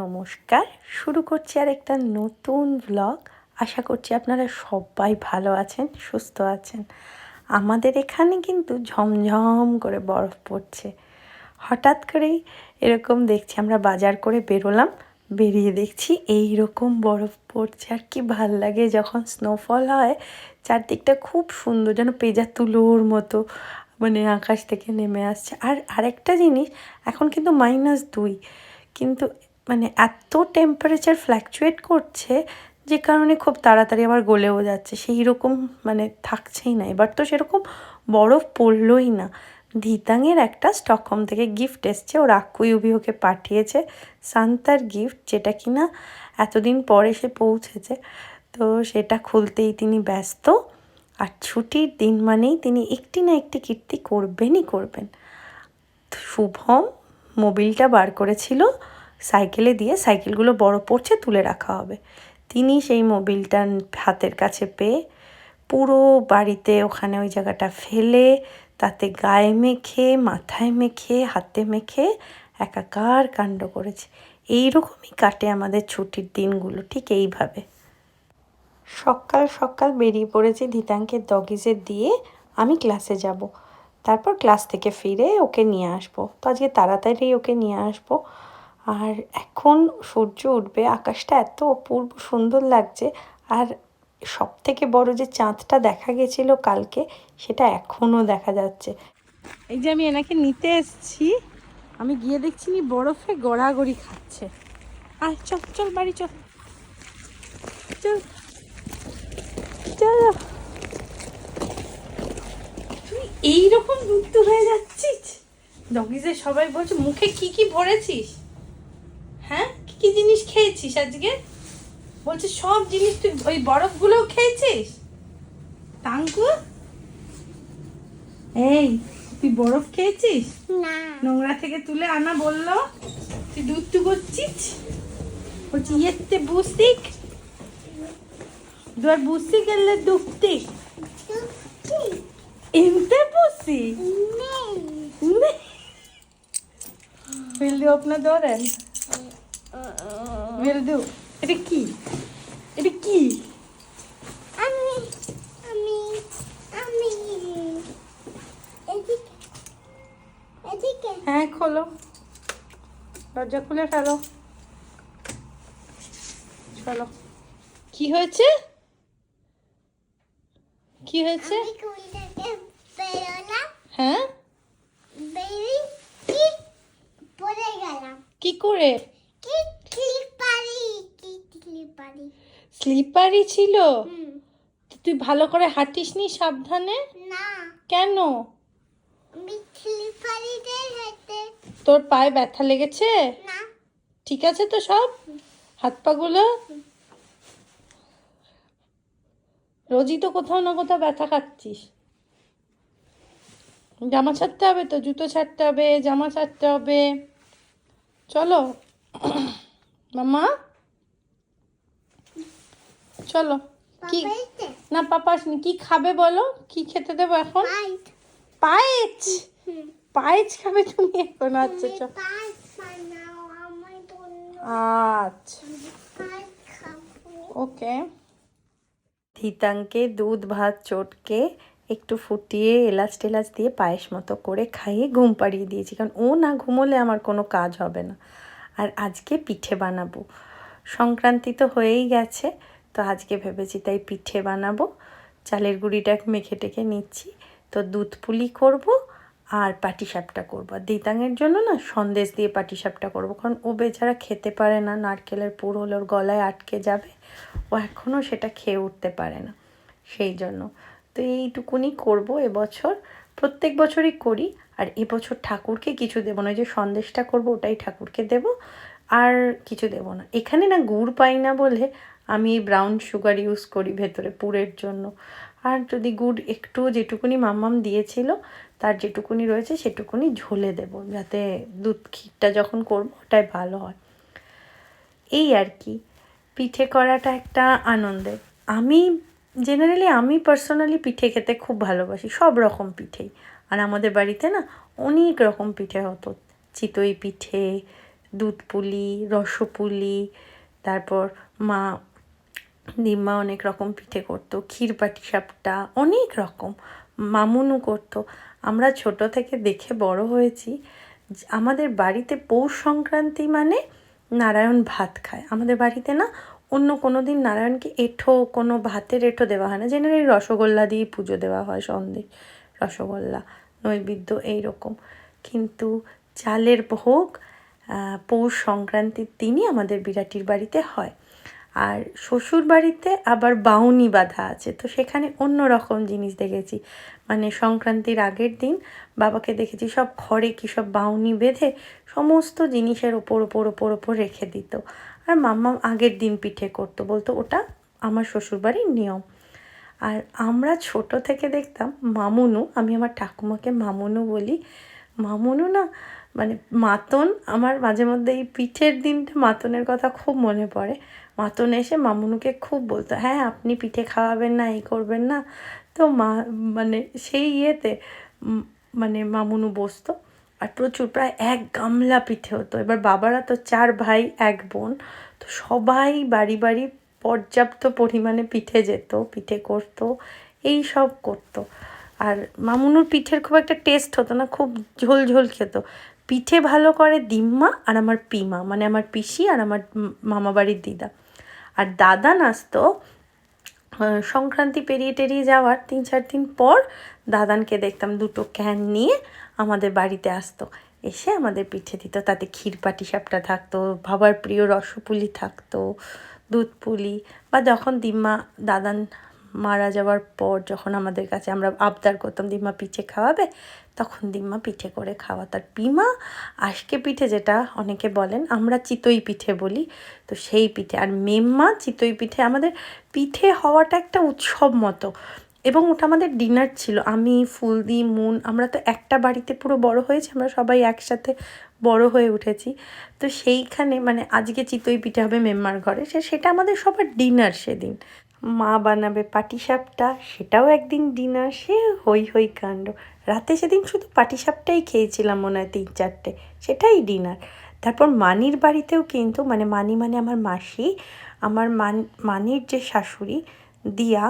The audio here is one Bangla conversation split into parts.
নমস্কার। শুরু করছি আর একটা নতুন ব্লগ আশা করছি আপনারা সবাই ভালো আছেন, সুস্থ আছেন। আমাদের এখানে কিন্তু ঝমঝম করে বরফ পড়ছে। হঠাৎ করেই এরকম দেখছি, আমরা বাজার করে বেরোলাম, বেরিয়ে দেখছি এই রকম বরফ পড়ছে। আর কি ভালো লাগে যখন স্নোফল হয়, চারদিকটা খুব সুন্দর যেন পেজা তুলোর মতো মানে আকাশ থেকে নেমে আসছে। আর আরেকটা জিনিস, এখন কিন্তু মাইনাস দুই। কিন্তু মানে এত টেম্পারেচার ফ্ল্যাকচুয়েট করছে যে কারণে খুব তাড়াতাড়ি আবার গলেও যাচ্ছে। সেই রকম মানে থাকছেই না। এবার তো সেরকম বরফ পড়লই না। ধিতাংয়ের একটা স্টকহোম থেকে গিফট এসছে। ওর আকুই ওকে পাঠিয়েছে। সান্তার গিফট যেটা কিনা এতদিন পরে সে পৌঁছেছে। তো সেটা খুলতেই তিনি ব্যস্ত। আর ছুটির দিন মানেই তিনি একটি না একটি কীর্তি করবেনই করবেন। শুভম মোবিলটা বার করেছিল। সাইকেলে দিয়ে সাইকেলগুলো বড় পড়ছে তুলে রাখা হবে। তিনি সেই মোবিলটা হাতের কাছে পেয়ে পুরো বাড়িতে ওখানে ওই জায়গাটা ফেলে, তাতে গায়ে মেখে, মাথায় মেখে, হাতে মেখে একাকার কাণ্ড করেছে। এইরকমই কাটে আমাদের ছুটির দিনগুলো, ঠিক এইভাবে। সকাল সকাল বেরিয়ে পড়েছি ধিতাঙ্কে দগিজে দিয়ে আমি ক্লাসে যাব। তারপর ক্লাস থেকে ফিরে ওকে নিয়ে আসব। তো আজকে তাড়াতাড়ি ওকে নিয়ে আসব। আর এখন সূর্য উঠবে, আকাশটা এত অপূর্ব সুন্দর লাগছে। আর সব থেকে বড় যে চাঁদটা দেখা গেছিল কালকে, সেটা এখনও দেখা যাচ্ছে। এই যে আমি এনাকে নিতে এসছি, আমি গিয়ে দেখছি নি বরফে গড়াগড়ি খাচ্ছে। আর চল চল বাড়ি, চল। চল। চলো। এইরকম যুক্ত হয়ে যাচ্ছিস? ডগিজে সবাই বলছে, মুখে কি কি ভরেছিস? কি জিনিস খেয়েছিস আজকে বলছে সব জিনিস তুই ওই বরফগুলোও খেয়েছিস তাঙ্কু এই তুই বরফ খেয়েছিস না নোংরা থেকে তুলে আনা বলল তুই দুধ তু করছিস বলছি ইয়েতে busik eller duktig? Inte busik? Nej. Nej. Vill du öppna dörren? Du? Är det কি? Det কি? আমি আমি আমি। হ্যাঁ খোলো। দরজা খুলে ফেলো। চলো। কি হয়েছে? কি হয়েছে? হ্যাঁ? কি করে কি ক্লিপারি কি ক্লিপারি স্লিপারই ছিল? তুই ভালো করে সাবধানে? না। কেন? ক্লিপারিতে হেঁটে। তোর পায়ে ব্যথা লেগেছে? ঠিক আছে তো সব? হাত পাগুলো রোজই তো কোথাও না কোথাও ব্যথা খাচ্ছিস জামা ছাড়তে হবে তো জুতো ছাড়তে হবে জামা ছাড়তে হবে। চলো। মামা। চলো কি না পাপা আসনি। কি খাবে বলো? কি খেতে দেবো এখন? পায়েচ পায়েচ খাবে তুমি এখন? আচ্ছা চল। আচ্ছা। ওকে। ধিতাঙ্কে দুধ ভাত চটকে একটু ফুটিয়ে এলাচ টেলাচ দিয়ে পায়েস মতো করে খাইয়ে ঘুম পাড়িয়ে দিয়েছি। কারণ ও না ঘুমোলে আমার কোনো কাজ হবে না। আর আজকে পিঠে বানাবো। সংক্রান্তি তো হয়েই গেছে। তো আজকে ভেবেছি তাই পিঠে বানাবো। চালের গুঁড়িটা মেখে টেখে নিচ্ছি। তো দুধ পুলি করব আর পাটিসাপটা করব। দিতাঙের জন্য না সন্দেশ দিয়ে পাটিসাপটা করব, কারণ ও বেচারা খেতে পারে না, নারকেলের পুর হলে ওর গলায় আটকে যাবে। ও এখনও সেটা খেয়ে উঠতে পারে না, সেই জন্য। তো এইটুকুনি করব এবছর। প্রত্যেক বছরই করি, আর এবছর ঠাকুরকে কিছু দেবো না যে সন্দেশটা করব ওটাই ঠাকুরকে দেব। আর কিছু দেবো না। এখানে না গুড় পাই না বলে আমি ব্রাউন সুগার ইউজ করি ভেতরে পুরের জন্য। আর যদি গুড় একটু যেটুকুনি মাম্মাম দিয়েছিল, তার যেটুকুনি রয়েছে সেটুকুনি ঝোলে দেব যাতে দুধ ক্ষীরটা যখন করব ওটাই ভালো হয়। এই আর কি, পিঠে করাটা একটা আনন্দের আমি জেনারেলি আমি পার্সোনালি পিঠে খেতে খুব ভালোবাসি, সব রকম পিঠেই। আর আমাদের বাড়িতে না অনেক রকম পিঠে হতো। চিতই পিঠে, দুধ পুলি, রসপুলি, তারপর মা দিম্মা অনেক রকম পিঠে করতো, ক্ষীরপাটি সাপটা অনেক রকম মামুনু করতো। আমরা ছোট থেকে দেখে বড় হয়েছি আমাদের বাড়িতে পৌষ সংক্রান্তি মানে নারায়ণ ভাত খায়। আমাদের বাড়িতে না অন্য কোনো দিন নারায়ণকে এঁঠো, কোনো ভাতের এঁঠো দেওয়া হয় না। জেনারেলি রসগোল্লা দিয়ে পুজো দেওয়া হয় সন্দেশ রসগোল্লা, নৈবেদ্য এইরকম। কিন্তু চালের ভোগ পৌষ সংক্রান্তির দিনই আমাদের বিরাটির বাড়িতে হয়। আর শ্বশুর বাড়িতে আবার বাউনি বাঁধা আছে। তো সেখানে অন্য রকম জিনিস দেখেছি। মানে সংক্রান্তির আগের দিন বাবাকে দেখেছি সব খড়ে কি সব বাউনি বেঁধে সমস্ত জিনিসের ওপর ওপর ওপর ওপর রেখে দিত। আর মাম্মা আগের দিন পিঠে করতো, বলতো, ওটা আমার শ্বশুরবাড়ির নিয়ম। আর আমরা ছোট থেকে দেখতাম মামুনু, আমি আমার ঠাকুমাকে মামুনু বলি, মামুনু না মানে মাতন, আমার মাঝে মধ্যে এই পিঠের দিনটা মাতনের কথা খুব মনে পড়ে। মাতন এসে মামুনুকে খুব বলতো হ্যাঁ আপনি পিঠে খাওয়াবেন না, এই করবেন না। তো মা মানে সেই ইয়েতে মানে মামুনু বসতো আর প্রচুর, প্রায় এক গামলা পিঠে হতো। এবার বাবারা তো চার ভাই, এক বোন, তো সবাই বাড়ি বাড়ি পর্যাপ্ত পরিমাণে পিঠে যেত, পিঠে করতো, এই সব করতো। আর মামুনুর পিঠের খুব একটা টেস্ট হতো না, খুব ঝোল ঝোল খেত। পিঠে ভালো করে দিম্মা আর আমার পিমা মানে আমার পিসি আর আমার মামাবাড়ির দিদা। আর দাদা নাচতো সংক্রান্তি পেরিয়ে টেরিয়ে যাওয়ার তিন চার দিন পর দাদানকে দেখতাম দুটো ক্যান নিয়ে আমাদের বাড়িতে আসতো। এসে আমাদের পিঠে দিত, তাতে ক্ষীরপাটি সাপটা থাকতো বাবার প্রিয় রসপুলি থাকতো দুধ পুলি বা যখন দিম্মা দাদান মারা যাওয়ার পর যখন আমাদের কাছে আমরা আবদার করতাম, দিম্মা পিঠে খাওয়াবে? তখন দিম্মা পিঠে করে খাওয়া তার পিমা। আজকে পিঠে যেটা অনেকে বলেন, আমরা চিতই পিঠে বলি। তো সেই পিঠে। আর মেম্মা চিতই পিঠে আমাদের পিঠে হওয়াটা একটা উৎসব মতো। এবং ওটা আমাদের ডিনার ছিল। আমি, ফুলদি, মুন, আমরা তো একটা বাড়িতে পুরো বড় হয়েছি, আমরা সবাই একসাথে বড় হয়ে উঠেছি। তো সেইখানে মানে আজকে চিতই পিঠে হবে মেম্মার ঘরে। সে, সেটা আমাদের সবার ডিনার সেদিন। মা বানাবে পাটিসাপটা, সেটাও একদিন ডিনার সে হই হই কাণ্ড। রাতে সেদিন শুধু পাটিসাপটাই খেয়েছিলাম মনে হয় তিন চারটে, সেটাই ডিনার তারপর মানির বাড়িতেও কিন্তু মানে মানি মানে আমার মাসি, আমার মান, মানির যে শাশুড়ি, দিয়া,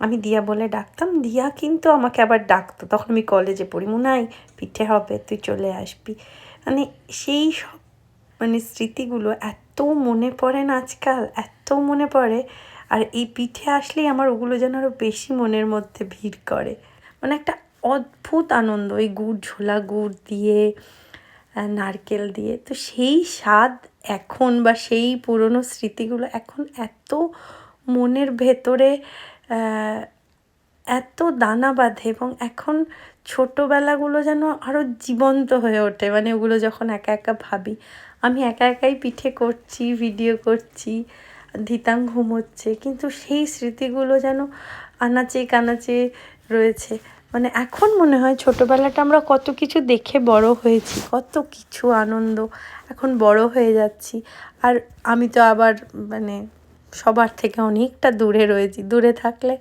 আমি দিয়া বলে ডাকতাম, দিয়া কিন্তু আমাকে আবার ডাকতো। তখন আমি কলেজে পড়ি মুনাই পিঠে হবে, তুই চলে আসবি। মানে সেই সব মানে স্মৃতিগুলো এত মনে পড়ে না আজকাল, এত মনে পড়ে আর এই পিঠে আসলেই আমার ওগুলো যেন আরও বেশি মনের মধ্যে ভিড় করে। মানে একটা অদ্ভুত আনন্দ, ওই গুড়, ঝোলা গুড় দিয়ে নারকেল দিয়ে। তো সেই স্বাদ এখন বা সেই পুরনো স্মৃতিগুলো এখন এত মনের ভেতরে এত দানা বাঁধে এবং এখন ছোটোবেলাগুলো যেন আরও জীবন্ত হয়ে ওঠে। মানে ওগুলো যখন একা একা ভাবি, আমি একা একাই পিঠে করছি ভিডিও করছি ধিতাং ঘুমোচ্ছে। কিন্তু সেই স্মৃতিগুলো যেন আনাচে কানাচে রয়েছে। মানে এখন মনে হয় ছোটোবেলাটা আমরা কত কিছু দেখে বড় হয়েছি, কত কিছু আনন্দ এখন বড় হয়ে যাচ্ছি। আর আমি তো আবার মানে সবার থেকে অনেকটা দূরে রয়েছি। দূরে থাকলে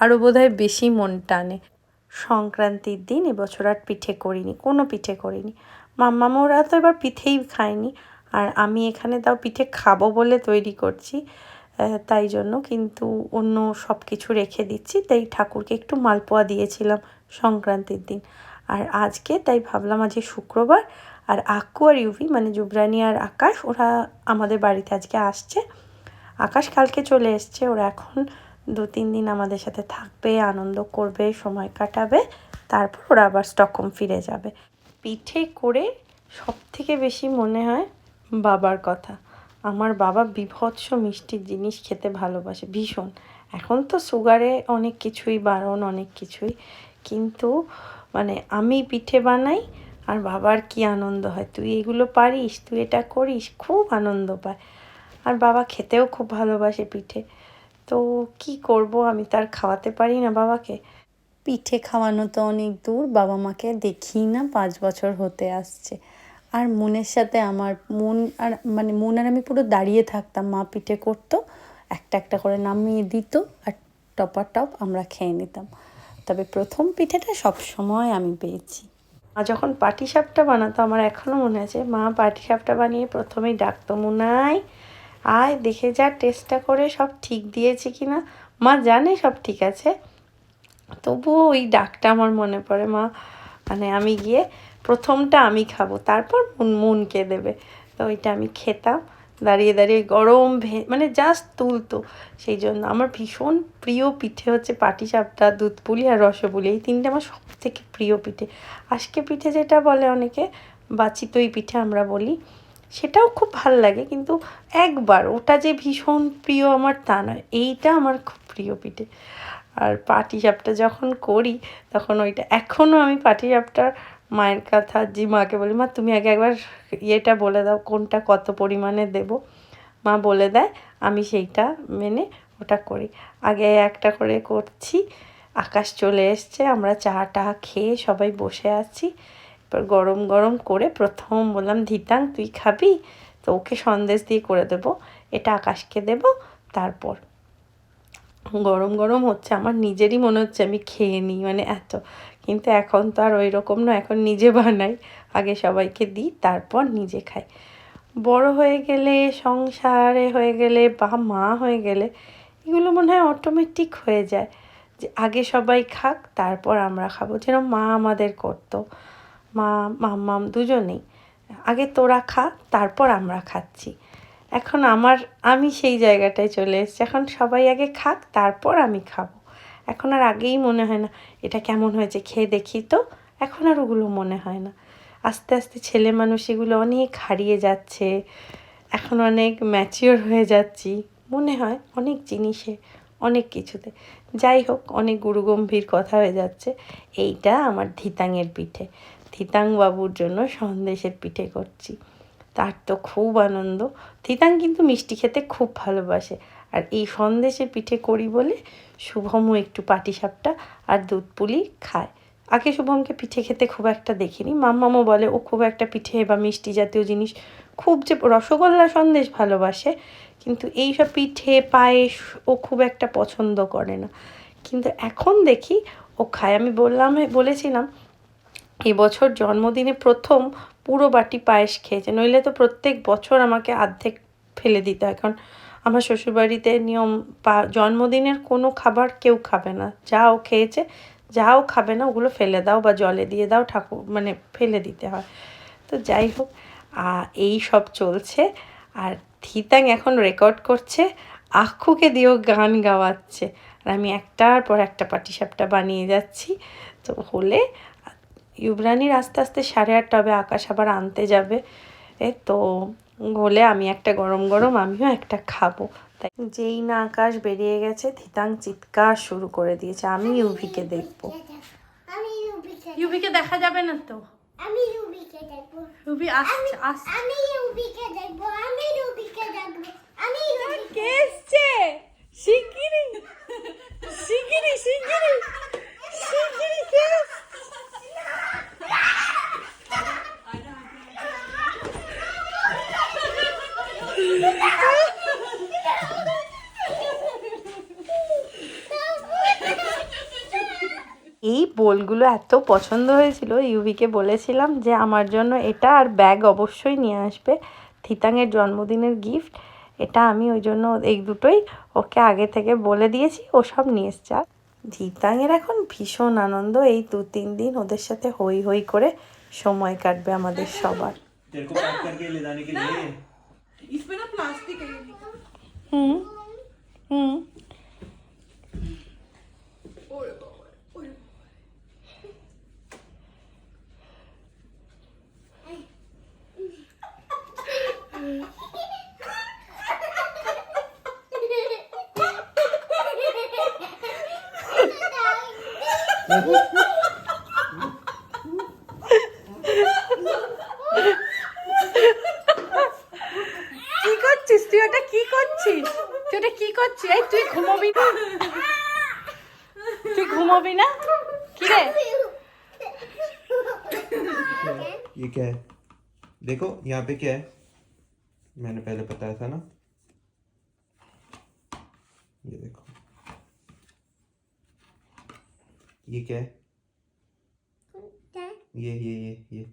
আরও বোধহয় বেশি মন টানে। সংক্রান্তির দিন এবছর আর পিঠে করিনি, কোনো পিঠে করিনি। মাম্মা ওরা তো এবার পিঠেই খায়নি। আর আমি এখানে তাও পিঠে খাব বলে তৈরি করছি তাই জন্য কিন্তু অন্য সব কিছু রেখে দিচ্ছি। তাই ঠাকুরকে একটু মালপোয়া দিয়েছিলাম সংক্রান্তির দিন। আর আজকে তাই ভাবলাম আজকে শুক্রবার, আর আক্কু আর ইউভি মানে জুবরানি আর আকাশ, ওরা আমাদের বাড়িতে আজকে আসছে। আকাশ কালকে চলে এসছে, ওরা এখন দু তিন দিন আমাদের সাথে থাকবে, আনন্দ করবে, সময় কাটাবে, তারপর ওরা আবার স্টকহোম ফিরে যাবে। পিঠে করে সব থেকে বেশি মনে হয় বাবার কথা। আমার বাবা বিভৎস মিষ্টি জিনিস খেতে ভালোবাসে, ভীষণ। এখন তো সুগারে অনেক কিছুই, বারণ অনেক কিছুই। কিন্তু মানে আমি পিঠে বানাই আর বাবার কি আনন্দ হয়। তুই এগুলো পারিস, তুই এটা করিস, খুব আনন্দ পায়। আর বাবা খেতেও খুব ভালোবাসে পিঠে। তো কি করব, আমি তার খাওয়াতে পারি না বাবাকে। পিঠে খাওয়ানো তো অনেক দূর, বাবা মাকে দেখি না, পাঁচ বছর হতে আসছে। আর মনের সাথে আমার মন আর মানে মন আর আমি পুরো দাঁড়িয়ে থাকতাম, মা পিঠে করতো, একটা একটা করে নামিয়ে দিত আর টপার টপ আমরা খেয়ে নিতাম। তবে প্রথম পিঠেটা সব সময় আমি পেয়েছি। মা যখন পাটিসাপটা বানাতো, আমার এখনও মনে আছে, মা পাটিসাপটা বানিয়ে প্রথমেই ডাকতো, মুনাই, আয়, দেখে যা, টেস্টটা করে সব ঠিক দিয়েছে কি না? মা জানে সব ঠিক আছে। তবুও ওই ডাকটা আমার মনে পড়ে, মা মানে আমি গিয়ে প্রথমটা আমি খাব, তারপর মুন মুনকে দেবে। তো ওইটা আমি খেতাম। দাঁড়িয়ে দাঁড়িয়ে গরম ভে মানে জাস্ট তুলতো। সেই জন্য আমার ভীষণ প্রিয় পিঠে হচ্ছে পাটিসাপটা দুধ পুলি আর রসপুলি। এই তিনটে আমার সব থেকে প্রিয় পিঠে। আজকে পিঠে যেটা বলে অনেকে বা চিতই পিঠে আমরা বলি, সেটাও খুব ভালো লাগে। কিন্তু একবার ওটা যে ভীষণ প্রিয় আমার তা নয়। এইটা আমার খুব প্রিয় পিঠে। আর পাটিসাপটা যখন করি, তখন ওইটা এখনও আমি পাটিসাপটার মায়ের কথা, জি মাকে বলি, মা, তুমি আগে একবার ইয়েটা বলে দাও, কোনটা কত পরিমাণে দেব? মা বলে দেয়, আমি সেইটা মেনে ওটা করি। আগে একটা করে করছি, আকাশ চলে এসছে, আমরা চা টা খেয়ে সবাই বসে আছি। এবার গরম গরম করে প্রথম বললাম, ধিতাং, তুই খাবি? তো ওকে সন্দেশ দিয়ে করে দেবো, এটা আকাশকে দেব, তারপর। গরম গরম হচ্ছে, আমার নিজেরই মনে হচ্ছে আমি খেয়ে নিই মানে এত কিন্তু এখন তো আর ওই রকম না, এখন নিজে বানাই। আগে সবাইকে দিই, তারপর নিজে খাই। বড় হয়ে গেলে, সংসারে হয়ে গেলে বা মা হয়ে গেলে, এগুলো মনে হয় অটোমেটিক হয়ে যায়। যে আগে সবাই খাক, তারপর আমরা খাব। যেরকম মা আমাদের করতো। মা, মাম্মাম দুজনেই। আগে তোরা খা, তারপর আমরা খাচ্ছি। এখন আমার, আমি সেই জায়গাটায় চলে এসেছি। এখন সবাই আগে খাক, তারপর আমি খাব। এখন আর আগেই মনে হয় না। এটা কেমন হয়েছে? খেয়ে দেখি তো। এখন আর ওগুলো মনে হয় না। আস্তে আস্তে ছেলে মানুষ এগুলো অনেক হারিয়ে যাচ্ছে। এখন অনেক ম্যাচিওর হয়ে যাচ্ছি। মনে হয় অনেক জিনিসে, অনেক কিছুতে। যাই হোক, অনেক গুরুগম্ভীর কথা হয়ে যাচ্ছে। এইটা আমার ধিতাংয়ের পিঠে। ধিতাং বাবুর জন্য সন্দেশের পিঠে করছি। তার তো খুব আনন্দ। থিতাং কিন্তু মিষ্টি খেতে খুব ভালোবাসে। আর এই সন্দেশে পিঠে করি বলে শুভমও একটু পাটিসাপটা আর দুধ পুলি খায়। আগে শুভমকে পিঠে খেতে খুব একটা দেখিনি। মাম্মামও বলে, ও খুব একটা পিঠে বা মিষ্টি জাতীয় জিনিস খুব যে রসগোল্লা সন্দেশ ভালোবাসে, কিন্তু এই সব পিঠে, পায়েস ও খুব একটা পছন্দ করে না। কিন্তু এখন দেখি ও খায়। আমি বললাম, বলেছিলাম এবছর জন্মদিনে প্রথম পুরো বাটি পায়েস খেয়েছে, নইলে তো প্রত্যেক বছর আমাকে অর্ধেক ফেলে দিতে হয়। কারণ আমার শ্বশুরবাড়িতে নিয়ম পা, জন্মদিনের কোনো খাবার কেউ খাবে না। যাও খেয়েছে যাও খাবে না, ওগুলো ফেলে দাও বা জলে দিয়ে দাও, ঠাকুর মানে ফেলে দিতে হয়। তো যাই হোক এই সব চলছে। আর থিতাং এখন রেকর্ড করছে, আক্ষুকে দিয়েও গান গাওয়াচ্ছে। আর আমি একটার পর একটা পাটিসাপটা বানিয়ে যাচ্ছি। তো হলে ইউবরানির আস্তে আস্তে সাড়ে আটটা হবে, আকাশ আবার আনতে যাবে। এ তো হলে আমি একটা গরম গরম আমিও একটা খাব। তাই যেই না আকাশ বেরিয়ে গেছে থিতাং চিৎকার শুরু করে দিয়েছে আমি ইউভিকে দেখব। ইউভিকে দেখা যাবে না তো? আমি রুবিকে দেখব। ইউভি আসছে আসছে। আমি রুবিকে দেখব আমি রুবিকে দেখব। আমি কে এসছে? শিগগিরি শিগগিরি শিগগিরি শিগগিরি কে বোলগুলো এত পছন্দ হয়েছিল ইউভিকে বলেছিলাম যে আমার জন্য এটা আর ব্যাগ অবশ্যই নিয়ে আসবে। থিতাংয়ের জন্মদিনের গিফট এটা আমি ওই জন্য এই দুটোই ওকে আগে থেকে বলে দিয়েছি ও সব নিয়ে এসছে। আর থিতাংয়ের এখন ভীষণ আনন্দ এই দু তিন দিন ওদের সাথে হই হই করে সময় কাটবে আমাদের সবার। হুম হুম। কি করছিস তুই ওটা কি করছিস তুই ওটা কি করছিস এই তুই ঘুমাবি না তুই ঘুমাবি না কি রে ये क्या है देखो यहाँ पे क्या है मैंने पहले बताया था ना ये देखो ये क्या है ये ये ये ये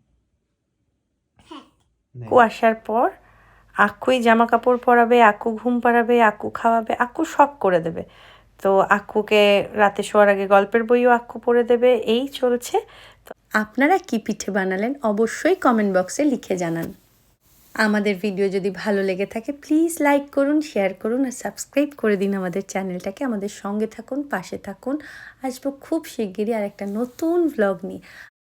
नहीं আকু আসার পর আকুই জামা কাপড় পরাবে আকু ঘুম পাড়াবে আকু খাওয়াবে আকু সব করে দেবে তো আকুকে রাতে শোয়ার আগে গল্পের বইও আক্কু পড়ে দেবে এই চলছে তো আপনারা কি পিঠে বানালেন অবশ্যই কমেন্ট বক্সে লিখে জানান আমাদের ভিডিও যদি ভালো লেগে থাকে প্লিজ লাইক করুন শেয়ার করুন আর সাবস্ক্রাইব করে দিন আমাদের চ্যানেলটাকে আমাদের সঙ্গে থাকুন, পাশে থাকুন। আসব খুব শিগগিরই আর একটা নতুন ব্লগ নিয়ে।